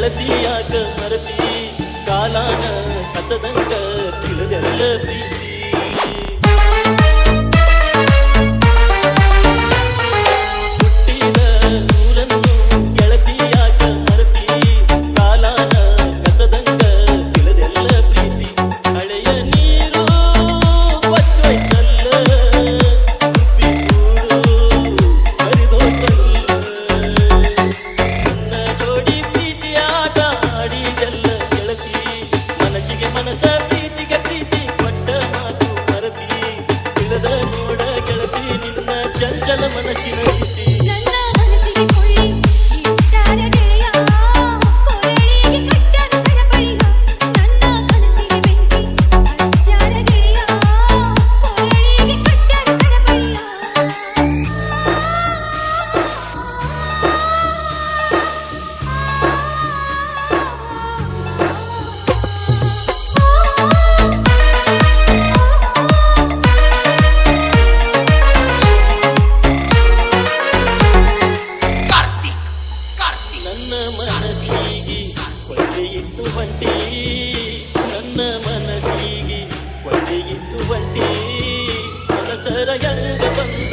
जळती आग मरती. कालान हसदन 我的心 ಮನಸ್ಸಿಗೆ ಒದ್ದೆಯಿತ್ತು ಬಂಟಿ ನನ್ನ ಮನಸ್ಸಿಗೆ ಒದ್ದೆಯಿತ್ತು ಬಂಟಿ ಮನಸರ ಯಂಗ ಬಂದ